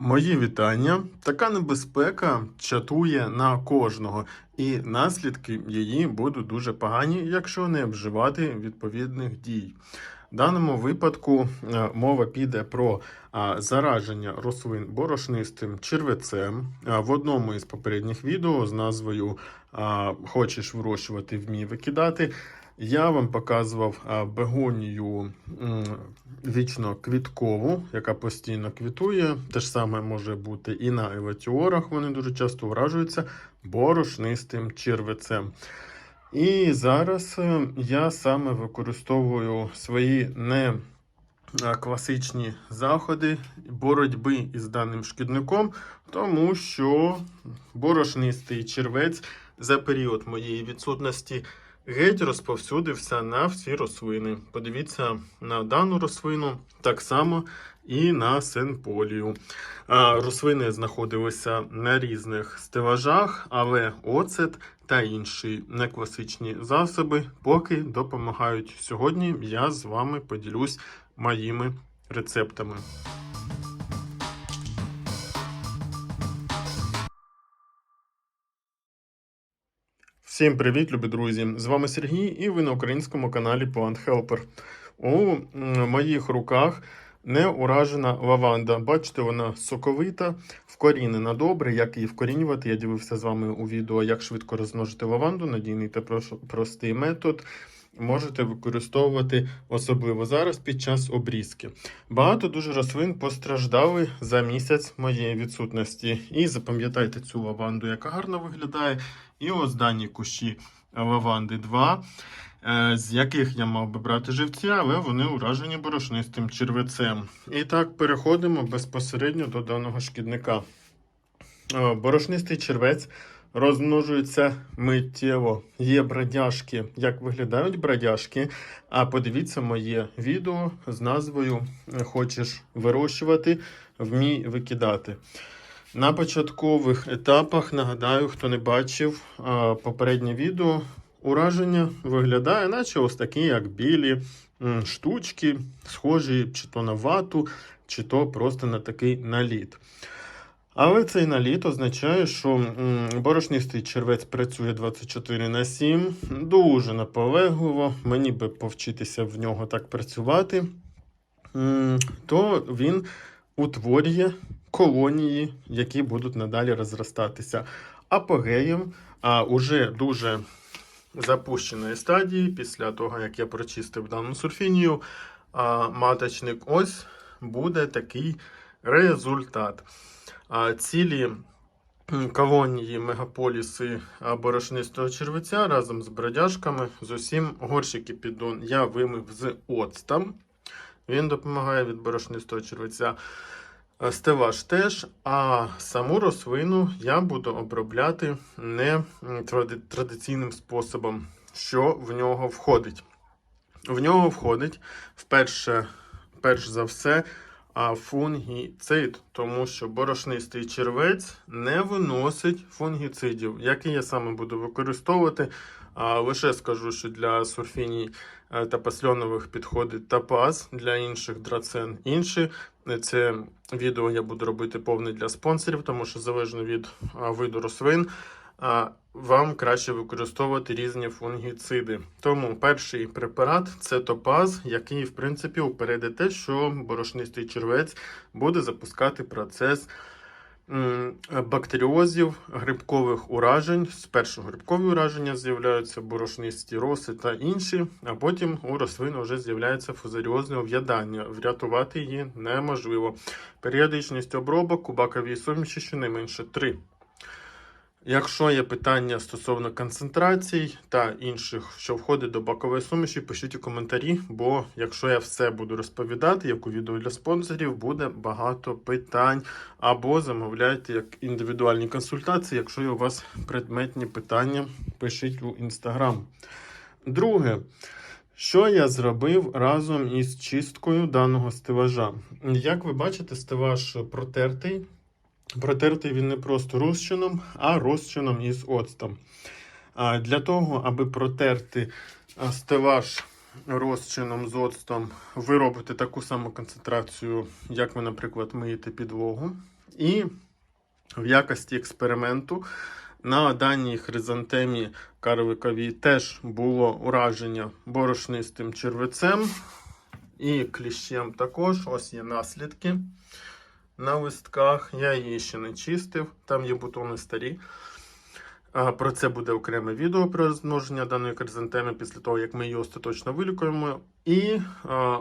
Мої вітання. Така небезпека чатує на кожного, і наслідки її будуть дуже погані, якщо не вживати відповідних дій. В даному випадку е, мова піде про зараження рослин борошнистим червецем. В одному із попередніх відео з назвою Хочеш вирощувати, вмій викидати. Я вам показував бегонію вічно квіткову, яка постійно квітує. Те ж саме може бути і на еватіорах. Вони дуже часто вражуються борошнистим червецем. І зараз е, я саме використовую свої не класичні заходи боротьби із даним шкідником, тому що борошнистий червець за період моєї відсутності геть розповсюдився на всі рослини. Подивіться на дану рослину, так само і на сенполію. А, Рослини знаходилися на різних стелажах, але оцет та інші некласичні засоби поки допомагають. Сьогодні я з вами поділюсь моїми рецептами. Всім привіт, любі друзі! З вами Сергій, і ви на українському каналі Plant Helper. У моїх руках не уражена лаванда. Бачите, вона соковита, вкорінена добре. Як її вкорінювати? Я ділився з вами у відео, як швидко розмножити лаванду, надійний та простий метод. Можете використовувати особливо зараз під час обрізки. Багато дуже рослин постраждали за місяць моєї відсутності. І запам'ятайте цю лаванду, яка гарно виглядає. І ось дані кущі лаванди 2, е, з яких я мав би брати живці, але вони уражені борошнистим червецем. І так, переходимо безпосередньо до даного шкідника. Е, Борошнистий червець розмножується миттєво. Є бродяжки. Як виглядають бродяжки? А подивіться моє відео з назвою Хочеш вирощувати, вмій викидати. На початкових етапах, нагадаю, хто не бачив попереднє відео, ураження виглядає, наче ось такі, як білі штучки, схожі чи то на вату, чи то просто на такий наліт. Але цей наліт означає, що борошнистий червець працює 24 на 7, дуже наполегливо, мені би повчитися в нього так працювати, то він утворює колонії, які будуть надалі розростатися. Апогеєм а, уже дуже запущеної стадії, після того, як я прочистив дану сурфінію, а, маточник, ось буде такий результат. А, цілі колонії мегаполіси борошнистого червеця разом з бродяжками з усім горщики піддон я вимив з оцтом. Він допомагає від борошнистого червеця. Стелаж теж, а саму рослину я буду обробляти не традиційним способом, що в нього входить. В нього входить вперше, перш за все, фунгіцид, тому що борошнистий червець не виносить фунгіцидів, які я саме буду використовувати. А, лише скажу, що для сурфіній е, та пасльонових підходить тапаз, для інших драцен інші. Це відео я буду робити повне для спонсорів, тому що залежно від виду рослин, вам краще використовувати різні фунгіциди. Тому перший препарат це топаз, який, в принципі, упередить те, що борошнистий червець буде запускати процес бактеріозів, грибкових уражень. Спершу грибкові ураження з'являються борошнисті роси та інші, а потім у рослини вже з'являється фузаріозне ов'ядання. Врятувати її неможливо. Періодичність обробок у баковій суміші щонайменше 3. Якщо є питання стосовно концентрацій та інших, що входить до бакової суміші, пишіть у коментарі, бо якщо я все буду розповідати, як у відео для спонсорів, буде багато питань. Або замовляйте як індивідуальні консультації, якщо є у вас предметні питання, пишіть у інстаграм. Друге, що я зробив разом із чисткою даного стелажа? Як ви бачите, стелаж протертий. Протертий він не просто розчином, а розчином із оцтом. Для того, аби протерти стелаж розчином з оцтом, ви робите таку саму концентрацію, як ви, наприклад, миєте підлогу. І в якості експерименту на даній хризантемі карликовій теж було ураження борошнистим червецем і кліщем також. Ось є наслідки на листках. Я її ще не чистив, там є бутони старі. Про це буде окреме відео про розмноження даної хризантеми після того, як ми її остаточно вилікуємо. І а,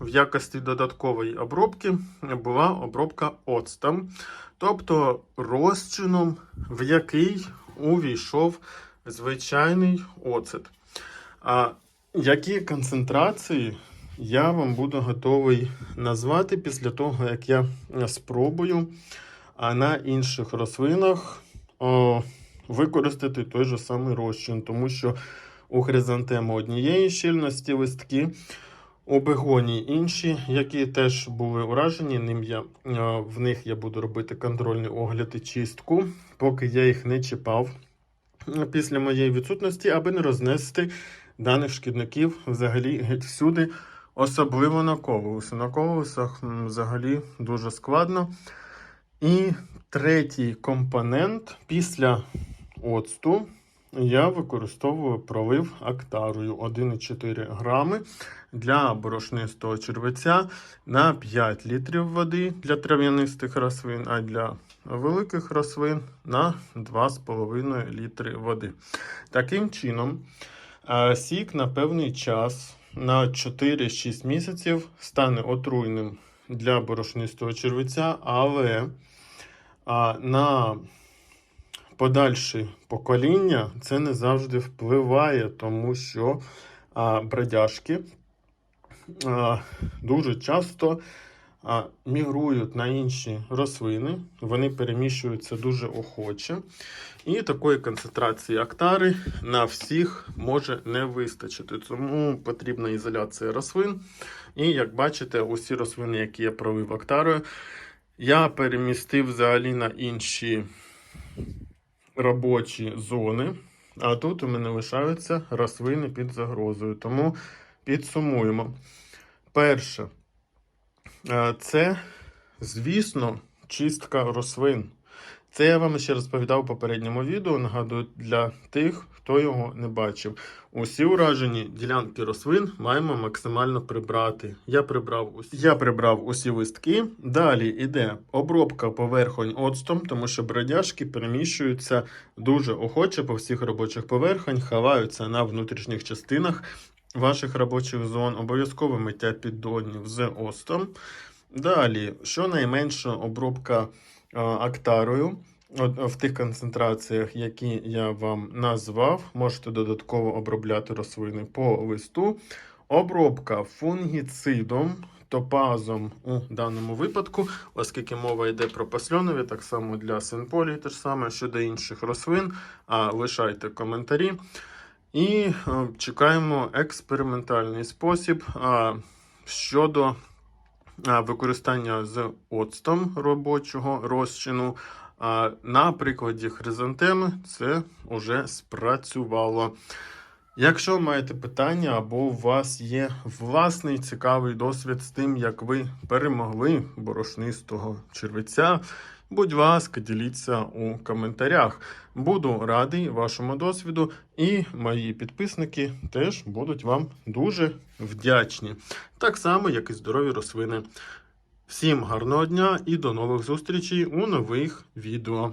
в якості додаткової обробки була обробка оцтом, тобто розчином, в який увійшов звичайний оцет. А які концентрації я вам буду готовий назвати після того, як я спробую на інших рослинах використати той же самий розчин, тому що у хризантеми однієї щільності листки, у бегоні інші, які теж були уражені, ним я, в них я буду робити контрольний огляд і чистку, поки я їх не чіпав після моєї відсутності, аби не рознести даних шкідників взагалі геть всюди, особливо на ковусі. На ковусах взагалі дуже складно. І третій компонент після оцту я використовую пролив актарою 1,4 грами для борошнистого червеця на 5 літрів води для трав'янистих рослин, а для великих рослин на 2,5 літри води. Таким чином, е, сік на певний час на 4-6 місяців стане отруйним для борошнистого червеця, але на подальші покоління це не завжди впливає, тому що бродяжки дуже часто мігрують на інші рослини, вони переміщуються дуже охоче. І такої концентрації актари на всіх може не вистачити. Тому потрібна ізоляція рослин. І як бачите, усі рослини, які я провів актарою, я перемістив взагалі на інші робочі зони. А тут у мене лишаються рослини під загрозою. Тому підсумуємо. Перше, це, звісно, чистка рослин. Це я вам ще розповідав у попередньому відео. Нагадую для тих, хто його не бачив. Усі уражені ділянки рослин маємо максимально прибрати. Я прибрав усі, я прибрав усі листки. Далі йде обробка поверхонь оцтом, тому що бродяжки переміщуються дуже охоче по всіх робочих поверхонь, ховаються на внутрішніх частинах ваших робочих зон. Обов'язково миття піддонів з оцтом. Далі, щонайменша обробка а, актарою. В тих концентраціях, які я вам назвав, можете додатково обробляти рослини по листу. Обробка фунгіцидом, топазом у даному випадку, оскільки мова йде про пасльонові, так само для синполії, те ж саме щодо інших рослин. А лишайте коментарі. І е, чекаємо експериментальний спосіб щодо використання з оцтом робочого розчину. На прикладі хризантеми це вже спрацювало. Якщо маєте питання або у вас є власний цікавий досвід з тим, як ви перемогли борошнистого червеця, будь ласка, діліться у коментарях. Буду радий вашому досвіду, і мої підписники теж будуть вам дуже вдячні. Так само, як і здорові рослини. Всім гарного дня і до нових зустрічей у нових відео.